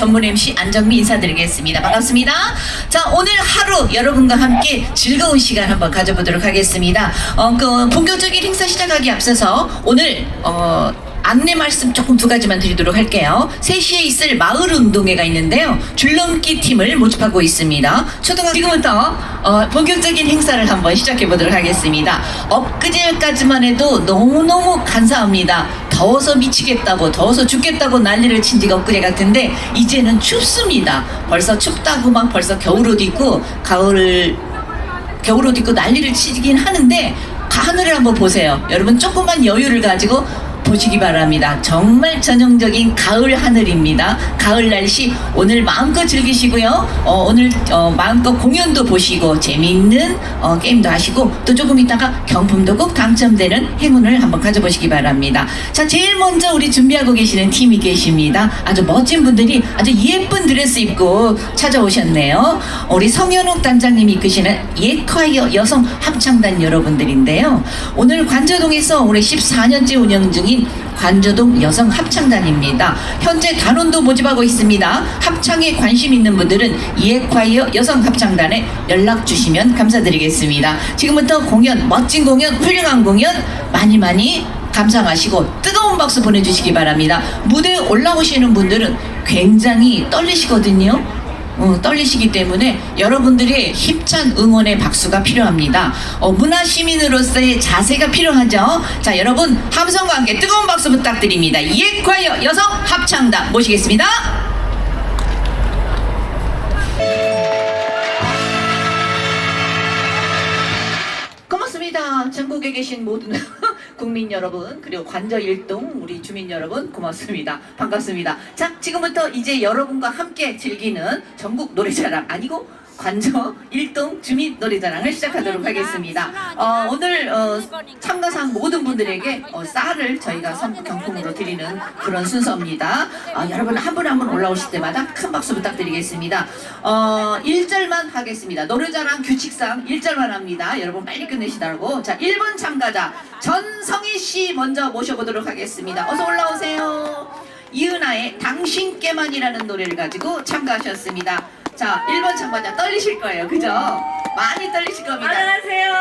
전문 MC 안정미 인사드리겠습니다. 반갑습니다. 자, 오늘 하루 여러분과 함께 즐거운 시간 한번 가져보도록 하겠습니다. 어, 그 본격적인 행사 시작하기 앞서서 오늘 어, 안내 말씀 조금 두 가지만 드리도록 할게요. 3시에 있을 마을 운동회가 있는데요. 줄넘기 팀을 모집하고 있습니다. 초등학교 지금부터 어, 본격적인 행사를 한번 시작해 보도록 하겠습니다. 엊그제까지만 해도 너무너무 감사합니다. 더워서 미치겠다고 더워서 죽겠다고 난리를 친 지가 엊그제 같은데 이제는 춥습니다. 벌써 춥다고 막 벌써 겨울옷 입고 가을 겨울옷 입고 난리를 치긴 하는데 하늘을 한번 보세요. 여러분 조금만 여유를 가지고 보시기 바랍니다. 정말 전형적인 가을 하늘입니다. 가을 날씨 오늘 마음껏 즐기시고요. 어, 오늘 어, 마음껏 공연도 보시고 재미있는 어, 게임도 하시고 또 조금 있다가 경품도 꼭 당첨되는 행운을 한번 가져보시기 바랍니다. 자 제일 먼저 우리 준비하고 계시는 팀이 계십니다. 아주 멋진 분들이 아주 예쁜 드레스 입고 찾아오셨네요. 우리 성현욱 단장님이 이끄시는 예콰이어 여성 합창단 여러분들인데요. 오늘 관저동에서 올해 14년째 운영 중인 관저동 여성 합창단입니다. 현재 단원도 모집하고 있습니다. 합창에 관심 있는 분들은 예콰이어 여성 합창단에 연락 주시면 감사드리겠습니다. 지금부터 공연, 멋진 공연, 훌륭한 공연 많이 많이 감상하시고 뜨거운 박수 보내주시기 바랍니다. 무대에 올라오시는 분들은 굉장히 떨리시거든요. 어, 떨리시기 때문에 여러분들의 힘찬 응원의 박수가 필요합니다. 어, 문화 시민으로서의 자세가 필요하죠. 자, 여러분 함성과 함께 뜨거운 박수 부탁드립니다. 예콰이어 여성 합창단 모시겠습니다. 고맙습니다. 전국에 계신 모든 국민 여러분 그리고 관저 일동 우리 주민 여러분 고맙습니다. 반갑습니다. 자 지금부터 이제 여러분과 함께 즐기는 전국 노래자랑 아니고 관저 일동 주민 노래자랑을 시작하도록 하겠습니다. 어, 오늘 어, 참가상 모든 분들에게 어, 쌀을 저희가 선물 경품으로 드리는 그런 순서입니다. 어, 여러분 한 분 한 분 올라오실 때마다 큰 박수 부탁드리겠습니다. 어, 1절만 하겠습니다. 노래자랑 규칙상 1절만 합니다. 여러분 빨리 끝내시라고. 자, 1번 참가자 전성희 씨 먼저 모셔보도록 하겠습니다. 어서 올라오세요. 이은아의 당신께만이라는 노래를 가지고 참가하셨습니다. 자, 1번 참가자 떨리실 거예요. 그죠? 많이 떨리실 겁니다. 안녕하세요.